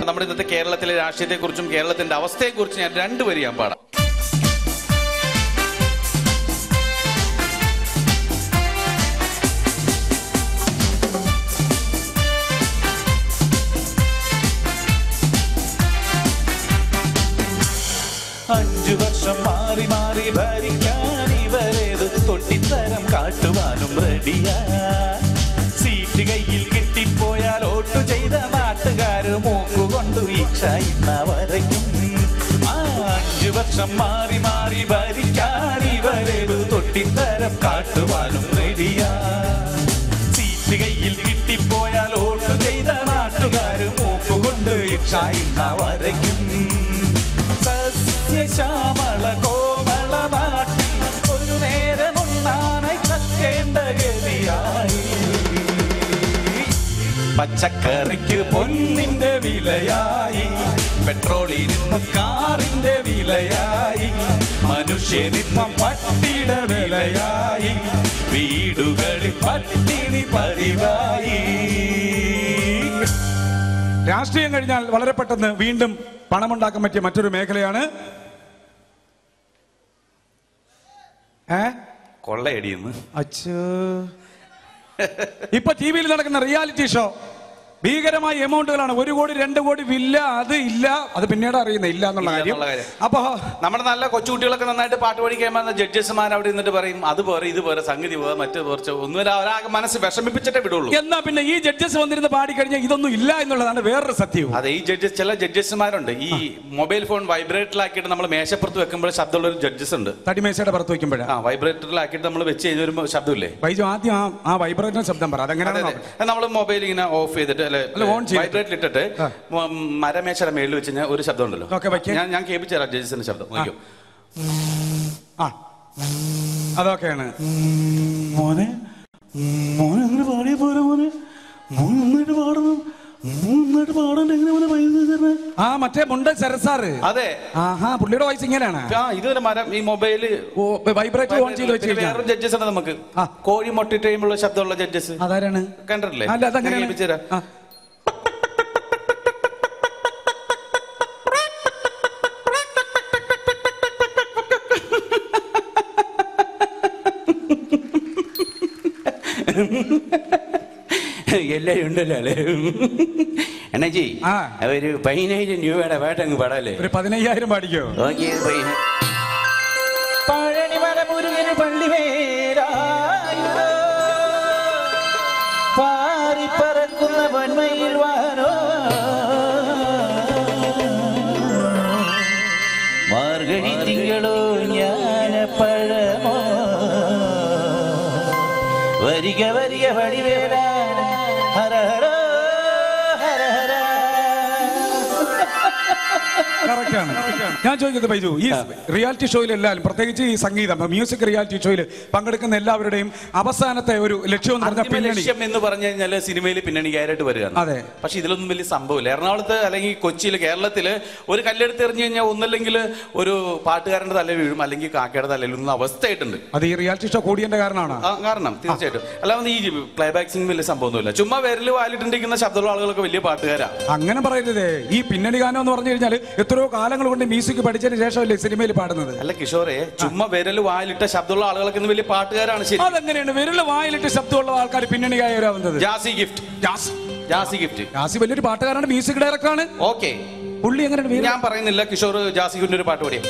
നമ്മുടെ ഇന്നത്തെ കേരളത്തിലെ രാഷ്ട്രീയത്തെക്കുറിച്ചും കേരളത്തിന്റെ അവസ്ഥയെക്കുറിച്ചും ഞാൻ രണ്ടു ഞാൻ പാടാം. അഞ്ചു വർഷം മാറി മാറി ഇവരേത് തൊട്ടിത്തരം റെഡിയാ. സീറ്റ് കയ്യിൽ കിട്ടിപ്പോയാൽ ഓട്ടു ചെയ്ത നാട്ടുകാർ മൂക്കുകൊണ്ട് വീക്ഷ ഇന്ന വരയ്ക്കും അഞ്ചു വർഷം മാറി മാറി ഭരിക്കാൻ ഇവരേത് തൊട്ടിത്തരം കാട്ടുവാനും റെഡിയാ. സീറ്റ് കയ്യിൽ കിട്ടിപ്പോയാൽ ഓട്ടു ചെയ്ത നാട്ടുകാർ മൂക്കുകൊണ്ട് വീക്ഷ ഇന്ന വരയ്ക്കും സസ്യശ്യാമള പച്ചക്കറിക്ക് പൊന്നിന്റെ വിലയായി. പെട്രോളിന് കാറിന്റെ വിലയായി. മനുഷ്യനിപ്പം പട്ടിയുടെ വിലയായി. വീടുകളിൽ പട്ടിണി പതിവായി. രാഷ്ട്രീയം കഴിഞ്ഞാൽ വളരെ പെട്ടെന്ന് വീണ്ടും പണമുണ്ടാക്കാൻ പറ്റിയ മറ്റൊരു മേഖലയാണ്. ഏ? കൊള്ളയടിയെന്ന്. അച്ഛോ. ഇപ്പൊ ടി വിയിൽ നടക്കുന്ന റിയാലിറ്റി ഷോ. ഭീകരമായ എമൗണ്ടുകളാണ് ഒരു കോടി രണ്ട് കോടി ഇല്ല അത് ഇല്ല. അത് പിന്നീട് അറിയുന്ന ഇല്ല എന്നുള്ള കാര്യം. അപ്പൊ നമ്മുടെ നല്ല കൊച്ചുകുട്ടികളൊക്കെ നന്നായിട്ട് പാട്ട് പഠിക്കാൻ ജഡ്ജസ്മാർ അവിടെ നിന്നിട്ട് പറയും അത് പോരെ ഇത് പോരെ സംഗതി പോരെ മറ്റു പോർച്ച ഒന്നും അവരാകെ മനസ്സ് വിഷമിപ്പിച്ചിട്ടേ വിടുള്ളൂ. എന്നാ പിന്നെ ഈ ജഡ്ജസ് വന്നിരുന്ന് പാടിക്കഴിഞ്ഞാൽ ഇതൊന്നും ഇല്ല എന്നുള്ളതാണ് വേറൊരു സത്യവും. അതെ ഈ ജഡ്ജസ് ചില ജഡ്ജസ്മാരുണ്ട് ഈ മൊബൈൽ ഫോൺ വൈബ്രേറ്ററിലാക്കിയിട്ട് നമ്മൾ മേശപ്പുറത്ത് വെക്കുമ്പോൾ ശബ്ദമുള്ള ഒരു ജഡ്ജസ് ഉണ്ട്. തടിമേശയുടെ പുറത്ത് വെക്കുമ്പോഴേ. ആ വൈബ്രേറ്ററിലാക്കിയിട്ട് നമ്മൾ വെച്ച് കഴിഞ്ഞ ഒരു ശബ്ദമില്ലേ? ബൈജു ആദ്യം ആ ആ വൈബ്രേറ്റർ ശബ്ദം പറ. അതെങ്ങനെ നമ്മൾ മൊബൈൽ ഇങ്ങനെ ഓഫ് ചെയ്തിട്ട് ചെയ്തിട്ട്. വൈബ്രേറ്ററിൽ ഇട്ടിട്ട് മരമേശയുടെ മേളിൽ വെച്ച് കഴിഞ്ഞാൽ ഒരു ശബ്ദം ഉണ്ടല്ലോ. ഞാൻ ഞാൻ കേൾപ്പിച്ചു തരാം ജഡ്ജസിന്റെ ശബ്ദം. നോക്കിയോ ആ. അതൊക്കെയാണ്. മോനെ മോനെ അങ്ങനെ പാടിയ പോലെ മോനെ. മോൻ നന്നായിട്ട് പാടണം. മോൻ നന്നായിട്ട് പാടാൻ എങ്ങനെ മോനെ ആ മറ്റേ മുണ്ട സരസാറ് അതെ. ആഹാ പുള്ളിയുടെ വോയിസ് ഇങ്ങനെയാണ്. ആ ഇതൊരു മരം ഈ മൊബൈൽ ഓ വൈബ്രേറ്റർ ഓൺ ചെയ്ത് വെച്ച് പിന്നെ ജഡ്ജസ് ഉണ്ട് നമുക്ക്. കോഴി മുട്ടിട്ട് കഴിയുമ്പോൾ ശബ്ദമുള്ള ജഡ്ജസ്. അതാരാണ്? കണ്ടിട്ടില്ലേ? അല്ല ഞാൻ എല്ലാരും ഉണ്ടല്ലോ അല്ലേ? എണ്ണച്ചി ആ. ഒരു പതിനായിരം രൂപയുടെ പാട്ടങ്ങ് പാടാല്ലേ? ഒരു പതിനയ്യായിരം പാടിക്കോ? ഓക്കെ പഴനിമല മുരുകന് പള്ളി വേരായുധോ. പാറിപ്പറക്കുന്ന വന്മയിൽ വാനോ. മാർഗഴി തിങ്കളോ ജ്ഞാനപ്പഴമോ வரிக வரிக வடிவேல ഞാൻ ചോദിക്കുന്നത് ബൈജു ഈ റിയാലിറ്റി ഷോയിൽ എല്ലാവരും പ്രത്യേകിച്ച് ഈ സംഗീതം മ്യൂസിക് റിയാലിറ്റി ഷോയിൽ പങ്കെടുക്കുന്ന എല്ലാവരുടെയും അവസാനത്തെ ഒരു ലക്ഷ്യം എന്ന് പറഞ്ഞാൽ പിന്നണി. ലക്ഷ്യം എന്ന് പറഞ്ഞു കഴിഞ്ഞാൽ സിനിമയിൽ പിന്നണിക്കാരായിട്ട് വരികയാണ്. അതെ. പക്ഷെ ഇതിലൊന്നും വലിയ സംഭവമില്ല. എറണാകുളത്ത് അല്ലെങ്കിൽ കൊച്ചിയിൽ കേരളത്തിൽ ഒരു കല്ലെടുത്ത് എറിഞ്ഞു കഴിഞ്ഞാൽ ഒന്നല്ലെങ്കിൽ ഒരു പാട്ടുകാരന്റെ തല വീഴും അല്ലെങ്കിൽ കാക്കയുടെ തല വീഴുന്ന അവസ്ഥയായിട്ടുണ്ട്. അത് ഈ റിയാലിറ്റി ഷോ കൂടിയതിന്റെ കാരണമാണ്. ആ, കാരണം തീർച്ചയായിട്ടും. അല്ലാതെ ഈ പ്ലേബാക്ക് സിംഗ് വലിയ സംഭവമൊന്നുമില്ല. ചുമ്മാ വിരൽ വാലിട്ടിരിക്കുന്ന ശബ്ദമുള്ള ആളുകളൊക്കെ വലിയ പാട്ടുകാരാ. അങ്ങനെ പറയരുതേ. ഈ പിന്നണി ഗാനം എന്ന് പറഞ്ഞു കഴിഞ്ഞാൽ എത്രയോ കാലങ്ങൾ കൊണ്ട് മ്യൂസിക് പഠിച്ചതിന് ശേഷമല്ലേ സിനിമയിൽ പാടുന്നത്? അല്ല കിഷോറെ ചുമ്മാ വിരൽ വായിലിട്ട ശബ്ദമുള്ള ആളുകളൊക്കെ ഇന്ന് വലിയ പാട്ടുകാരാണ് ശരി. അതെങ്ങനെയാണ്? വിരൽ വായിലിട്ട് ശബ്ദമുള്ള ആൾക്കാർ പിന്നണി ഗായകരാവുന്നത്? ജാസി ഗിഫ്റ്റ്. ജാസ്. ജാസി ഗിഫ്റ്റ്. ജാസി വലിയൊരു പാട്ടുകാരാണ് മ്യൂസിക് ഡയറക്ടറാണ്. ഓക്കെ. പുള്ളി എങ്ങനെയാണ് ഞാൻ പറയുന്നില്ല കിഷോർ ജാസി ഗിഫ്റ്റ് ഒരു പാട്ട് പാടിയാ.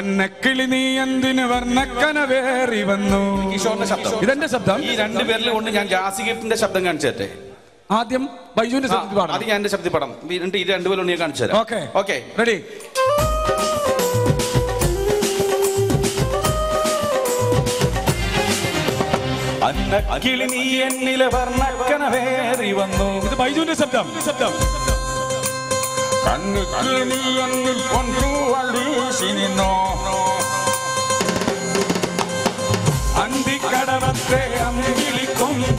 അന്നക്കിളി നീ എന്തിന് വർണക്കനവേറി വന്നു? കിഷോറിന്റെ ശബ്ദം. ഇതെന്റെ ശബ്ദം. ഈ രണ്ട് പേരിൽ കൊണ്ട് ഞാൻ ജാസി ഗിഫ്റ്റിന്റെ ശബ്ദം കാണിച്ചു തരട്ടെ. ആദ്യം ബൈജുവിന്റെ ശബ്ദത്തിൽ പാടാം അത് ഞാൻ എന്റെ ശബ്ദത്തിൽ പാടാം. ഈ രണ്ട് ഈ രണ്ടുപേരും ഞാൻ കാണിച്ചു തരാം. ഓക്കെ. ഓക്കെ. റെഡി. അന്നക്കിളി നീ എന്നിലെ വർണക്കനവേറി വന്നു. ഇത് ബൈജുവിന്റെ ശബ്ദം. ശബ്ദം കണ്ണിക്കിളി നീ എന്നിൽ നിന്നോ? അന്തിക്കടവത്തെ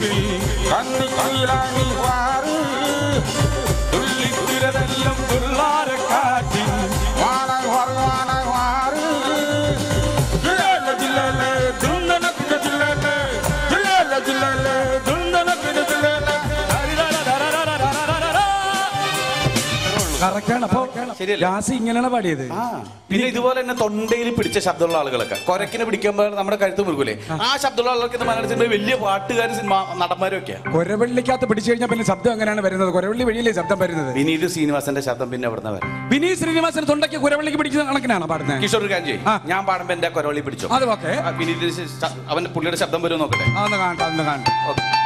வீட்டில் கண்ணி கல்லாணி வாரு துள்ளி திரதெல்லாம் കറക്റ്റാണ് അപ്പൊ? ലാസ്റ്റ് ഇങ്ങനെയാണ് പാടിയത്. പിന്നെ ഇതുപോലെ തന്നെ തൊണ്ടയിൽ പിടിച്ച ശബ്ദമുള്ള ആളുകളൊക്കെ. കൊരക്കിനെ പിടിക്കുമ്പോൾ നമ്മുടെ കഴുത്ത് മുറുകൂലേ ആ. ശബ്ദമുള്ള ആളുകൾക്ക് മലയാള സിനിമ വലിയ പാട്ടുകാർ സിനിമ നടന്മാരും ഒക്കെ കൊരവള്ളിക്കകത്ത് പിടിച്ചു കഴിഞ്ഞാൽ പിന്നെ ശബ്ദം എങ്ങനെയാണ് വരുന്നത്. കൊരവള്ളി വഴിയിലെ ശബ്ദം വരുന്നത്? വിനീത് ശ്രീനിവാസന്റെ ശബ്ദം പിന്നെ എവിടുന്ന വരും വിനീത് ശ്രീനിവാസൻ തൊണ്ടയ്ക്ക് കുരവള്ളിക്ക് പിടിക്കുന്ന കണക്കിനാണ് പാടുന്നത്? കിഷോർ കാഞ്ചി ഞാൻ പാടുമ്പോ എന്റെ കൊരവള്ളി പിടിച്ചു? അത് ഓക്കെ. വിനീത് അവന്റെ പുള്ളിയുടെ ശബ്ദം വരും നോക്കട്ടെ. കാണട്ടെ കാണട്ടെ. മെല്ലെ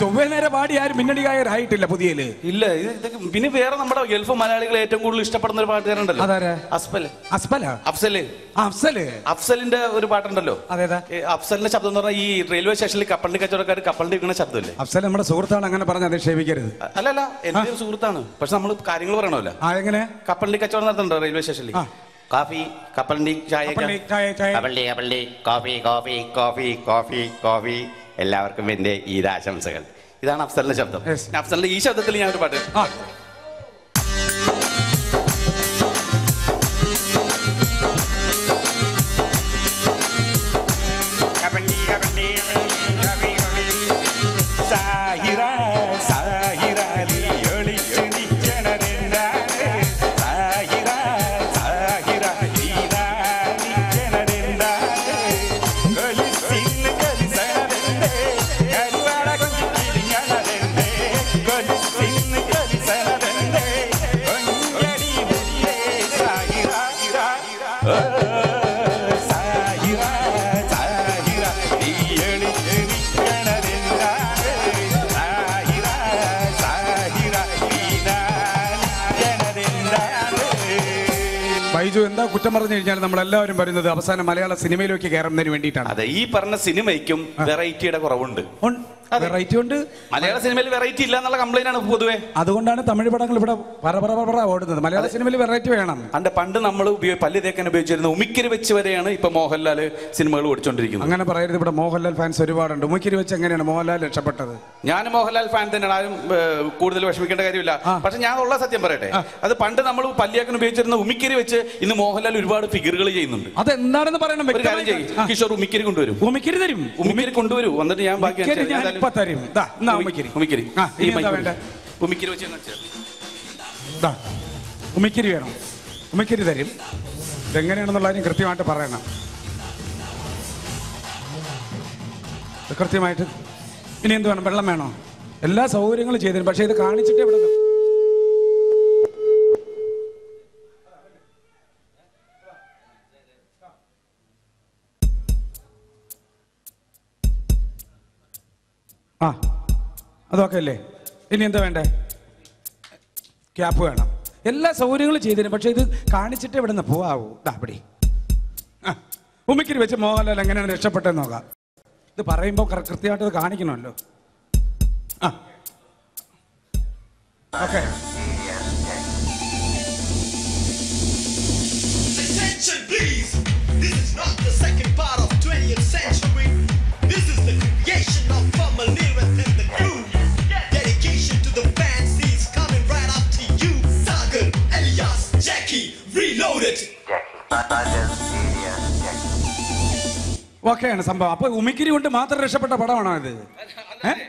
ചൊവ്വേ നേരെ പാടി ആരും പിന്നണി ഗായകരായിട്ടില്ല പുതിയൽ ഇല്ല ഇത് ഇതൊക്കെ പിന്നെ വേറെ നമ്മുടെ ഗൾഫ് മലയാളികൾ ഏറ്റവും കൂടുതൽ ഇഷ്ടപ്പെടുന്ന ഒരു പാട്ടുകാരുണ്ടല്ലോ. അതാരാ? അസ്ഫൽ അസ്ബല അഫ്സൽ. അഫ്സൽ? അഫ്സലിന്റെ ഒരു പാട്ടുണ്ടല്ലോ. ഈ അഫ്സലിന്റെ ശബ്ദം എന്ന് പറഞ്ഞാൽ ഈ റെയിൽവേ സ്റ്റേഷനിൽ കപ്പലിന്റെ കച്ചവടക്കാർ കപ്പലിന്റെ ഇരിക്കുന്ന ശബ്ദമല്ലേ? അഫ്സൽ നമ്മുടെ സുഹൃത്താണ് അങ്ങനെ പറഞ്ഞ് അധിക്ഷേപിക്കരുത്. അല്ല അല്ല എന്റെ ഒരു സുഹൃത്താണ്. പക്ഷെ നമ്മൾ കാര്യങ്ങൾ പറയണമല്ലോ. ആ എങ്ങനെ? കപ്പലിന്റെ കച്ചവടം നടത്തുന്നുണ്ടോ റെയിൽവേ സ്റ്റേഷനിൽ? ആ. കാഫി കപ്പലിന്റെ ചായ കപ്പലിന്റെ ചായ ചായ. കബള്ളി കബള്ളി coffee coffee coffee coffee coffee. എല്ലാവർക്കും എന്റെ ഈദാശംസകൾ. ഇതാണ് അഫ്സലിന്റെ ശബ്ദം. അഫ്സലിന്റെ ഈ ശബ്ദത്തിൽ ഞാൻ ഒരു പാട്ട് കുറ്റം പറഞ്ഞു കഴിഞ്ഞാൽ നമ്മൾ എല്ലാവരും പറയുന്നത് അവസാനം മലയാള സിനിമയിലേക്ക് കയറുന്നതിന് വേണ്ടിയിട്ടാണ്. അതെ ഈ പറഞ്ഞ സിനിമയ്ക്കും വെറൈറ്റിയുടെ കുറവുണ്ട്. വെറൈറ്റി ഉണ്ട്. മലയാള സിനിമയിൽ വെറൈറ്റി ഇല്ല എന്നുള്ള കംപ്ലൈന്റ് ആണ് പൊതുവേ. അതുകൊണ്ടാണ് തമിഴ് പടങ്ങൾ ഇവിടെ പറ പറ പറ ഓടുന്നത്. മലയാള സിനിമയിൽ വെറൈറ്റി വേണം. പണ്ട് പണ്ട് നമ്മൾ ഉപയോഗ പല്ല് തേക്കാൻ ഉപയോഗിച്ചിരുന്ന ഉമിക്കരി വെച്ച് വരെയാണ് ഇപ്പൊ മോഹൻലാൽ സിനിമകൾ ഓടിച്ചോണ്ടിരിക്കുന്നത്. അങ്ങനെ പറയരുത് ഇവിടെ മോഹൻലാൽ ഫാൻസ് ഒരുപാടുണ്ട്. ഉമിക്കരി വെച്ച് എങ്ങനെയാണ് മോഹൻലാൽ രക്ഷപ്പെട്ടത്? ഞാൻ മോഹൻലാൽ ഫാൻ തന്നെയാണ്. ആരും കൂടുതൽ വിഷമിക്കേണ്ട കാര്യമില്ല. പക്ഷെ ഞാൻ ഉള്ള സത്യം പറയട്ടെ. അത് പണ്ട് നമ്മൾ പല്ലിയാക്കാൻ ഉപയോഗിച്ചിരുന്ന ഉമിക്കരി വെച്ച് ഇന്ന് മോഹൻലാൽ ഒരുപാട് ഫിഗറുകൾ ചെയ്യുന്നുണ്ട്. അത് എന്താണെന്ന് പറയണം കിഷോർ ഉമിക്കരി കൊണ്ടുവരും. ഉമിക്കരി തരും. ഉമിക്കരി കൊണ്ടുവരും. എന്നിട്ട് ഞാൻ ബാക്കി ഇപ്പൊ തരും ദാ, എന്നാ ഉമിക്കിരി. ഉമിക്കരി. ആ, ഈ ഇനി എന്താ മൈക്ക് വേണ്ടേ? ഉമിക്കരി വെച്ച് അങ്ങ് ചേർത്ത്. ദാ, ഉമിക്കിരി വേണം. ഉമ്മിക്കിരി തരും. ഇതെങ്ങനെയാണെന്നുള്ള കാര്യം കൃത്യമായിട്ട് പറയണം. ഇത് കൃത്യമായിട്ട് ഇനി എന്ത് വേണം? വെള്ളം വേണോ? എല്ലാ സൗകര്യങ്ങളും ചെയ്തിരുന്നു പക്ഷേ ഇത് കാണിച്ചിട്ട് ഇവിടെ നിന്ന് ആ അതൊക്കെ അല്ലേ ഇനി എന്താ വേണ്ടേ? ക്യാപ്പ് വേണം. എല്ലാ സൗകര്യങ്ങളും ചെയ്തിരുന്നു പക്ഷെ ഇത് കാണിച്ചിട്ട് ഇവിടെ നിന്ന് പോവാവൂ. ദാ പിടി ആ, ഉമ്മിക്കിരി വെച്ച് മോഹൻലാൽ എങ്ങനെയാണ് രക്ഷപ്പെട്ടെന്ന് നോക്കാം. ഇത് പറയുമ്പോൾ കൃത്യമായിട്ട് ഇത് കാണിക്കണമല്ലോ. ആ. ഓക്കെ. Attention, please! ഓക്കെയാണ് സംഭവം. അപ്പൊ ഉമിക്കിരി കൊണ്ട് മാത്രം രക്ഷപ്പെട്ട പടമാണോ ഇത്? ഏഹ്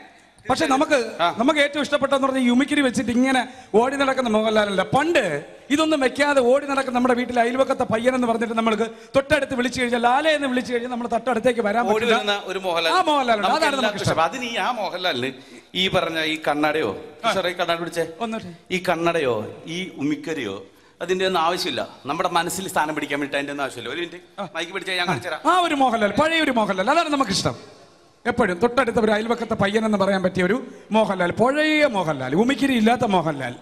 പക്ഷെ നമുക്ക് നമുക്ക് ഏറ്റവും ഇഷ്ടപ്പെട്ടെന്ന് പറഞ്ഞാൽ ഈ ഉമിക്കിരി വെച്ചിട്ട് ഇങ്ങനെ ഓടി നടക്കുന്ന മോഹൻലാലല്ല. പണ്ട് ഇതൊന്നും വെക്കാതെ ഓടി നടക്കുന്ന നമ്മുടെ വീട്ടിലെ അയൽവക്കത്തെ പയ്യൻ എന്ന് പറഞ്ഞിട്ട് നമ്മൾക്ക് തൊട്ടടുത്ത് വിളിച്ചു കഴിഞ്ഞാൽ ലാല എന്ന് വിളിച്ചു കഴിഞ്ഞാൽ നമ്മൾ തൊട്ടടുത്തേക്ക് വരാൻ. ഒരു മോഹൻലാൽ. ആ. അതിന് മോഹൻലാലിന് ഈ പറഞ്ഞ ഈ കണ്ണടയോ? കണ്ണട പിടിച്ചേ. ഈ കണ്ണടയോ ഈ ഉമിക്കരിയോ അതിന്റെ ഒന്നും ആവശ്യമില്ല. നമ്മുടെ മനസ്സിൽ സ്ഥാനം പിടിക്കാൻ വേണ്ടി അതിന്റെ ഒന്നും ആവശ്യമില്ല. ഒരു മിനിറ്റ്. മൈക്ക് പിടിച്ചാൽ ഞാൻ കാണിച്ചു തരാം. ആ ഒരു മോഹൻലാൽ പഴയ ഒരു മോഹൻലാൽ. അതാണ് നമുക്ക് ഇഷ്ടം എപ്പോഴും തൊട്ടടുത്ത ഒരു അയൽവക്കത്തെ പയ്യൻ എന്ന് പറയാൻ പറ്റിയ ഒരു മോഹൻലാൽ. പഴയ മോഹൻലാൽ ഉമിക്കിരി ഇല്ലാത്ത മോഹൻലാൽ.